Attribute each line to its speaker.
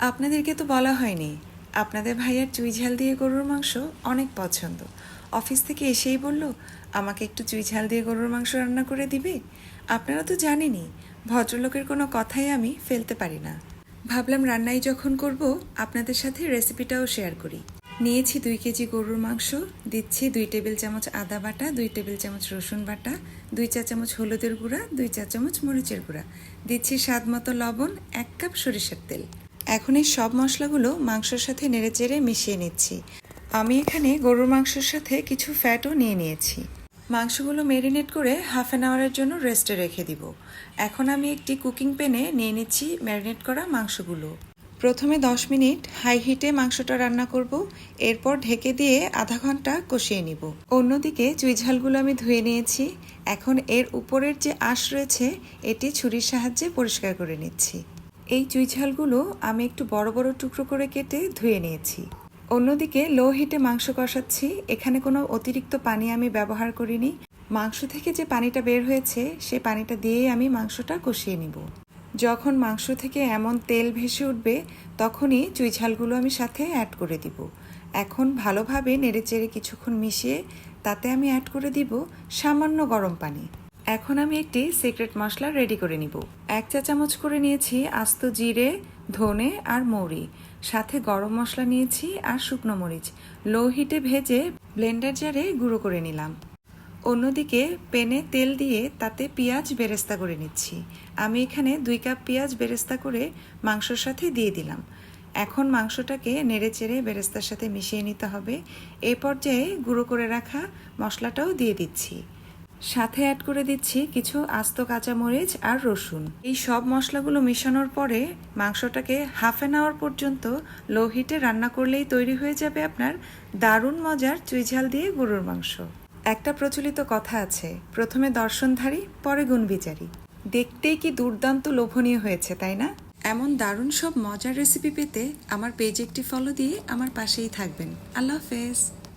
Speaker 1: আপনাদেরকে তো বলা হয়নি। আপনাদের ভাইয়ার চুই ঝাল দিয়ে গরুর মাংস অনেক পছন্দ। অফিস থেকে এসেই বলল, আমাকে একটু চুই ঝাল দিয়ে গরুর মাংস রান্না করে দিবে? আপনারা তো জানেনই, ভদ্রলোকের কোনো কথাই আমি ফেলতে পারি না। ভাবলাম রান্নাই যখন করব, আপনাদের সাথে রেসিপিটাও শেয়ার করি। নিয়েছি দুই কেজি গরুর মাংস, দিচ্ছি দুই টেবিল চামচ আদা বাটা, দুই টেবিল চামচ রসুন বাটা, দুই চা চামচ হলুদের গুঁড়া, দুই চা চামচ মরিচের গুঁড়া। দিচ্ছি স্বাদ মতো লবণ, এক কাপ সরিষার তেল। এখন এই সব মশলাগুলো মাংসর সাথে নেড়েচেড়ে মিশিয়ে নিচ্ছি। আমি এখানে গরুর মাংসের সাথে কিছু ফ্যাটও নিয়ে নিয়েছি। মাংসগুলো মেরিনেট করে হাফ অ্যান আওয়ারের জন্য রেস্টে রেখে দিব। এখন আমি একটি কুকিং প্যানে নিয়ে নিচ্ছি ম্যারিনেট করা মাংসগুলো। প্রথমে 10 মিনিট হাই হিটে মাংসটা রান্না করব। এরপর ঢেকে দিয়ে আধা ঘণ্টা কষিয়ে নিব। অন্যদিকে চুইঝালগুলো আমি ধুয়ে নিয়েছি। এখন এর উপরের যে আঁশ রয়েছে, এটি ছুরির সাহায্যে পরিষ্কার করে নিচ্ছি। এই চুই ঝালগুলো আমি একটু বড় বড় টুকরো করে কেটে ধুয়ে নিয়েছি। অন্যদিকে লো হিটে মাংস কষাচ্ছি। এখানে কোনো অতিরিক্ত পানি আমি ব্যবহার করিনি। মাংস থেকে যে পানিটা বের হয়েছে, সে পানিটা দিয়েই আমি মাংসটা কষিয়ে নিব। যখন মাংস থেকে এমন তেল ভেসে উঠবে, তখনই চুই ঝালগুলো আমি সাথে অ্যাড করে দিব। এখন ভালোভাবে নেড়েচেড়ে কিছুক্ষণ মিশিয়ে তাতে আমি অ্যাড করে দিব সামান্য গরম পানি। এখন আমি একটি সিক্রেট মশলা রেডি করে নিব। এক চা চামচ করে নিয়েছি আস্ত জিরে, ধনে আর মৌরি। সাথে গরম মশলা নিয়েছি আর শুকনো মরিচ। লো হিটে ভেজে ব্লেন্ডার জারে গুঁড়ো করে নিলাম। অন্যদিকে পেনে তেল দিয়ে তাতে পেঁয়াজ বেরেস্তা করে নিচ্ছি। আমি এখানে দুই কাপ পেঁয়াজ বেরেস্তা করে মাংসর সাথে দিয়ে দিলাম। এখন মাংসটাকে নেড়েচেড়ে বেরেস্তার সাথে মিশিয়ে নিতে হবে। এ পর্যায়ে গুঁড়ো করে রাখা মশলাটাও দিয়ে দিচ্ছি। সাথে অ্যাড করে দিচ্ছি কিছু আস্ত কাঁচামরিচ আর রসুন। এই সব মশলাগুলো মেশানোর পরে মাংসটাকে হাফ অ্যান আওয়ার পর্যন্ত লো হিটে রান্না করলেই তৈরি হয়ে যাবে আপনার দারুণ মজার চুইঝাল দিয়ে গরুর মাংস। একটা প্রচলিত কথা আছে, প্রথমে দর্শনধারী পরে গুণবিচারী দেখতেই কি দুর্দান্ত লোভনীয় হয়েছে, তাই না? এমন দারুণ সব মজার রেসিপি পেতে আমার পেজ একটি ফলো দিয়ে আমার পাশেই থাকবেন। আল্লাহ হাফেজ।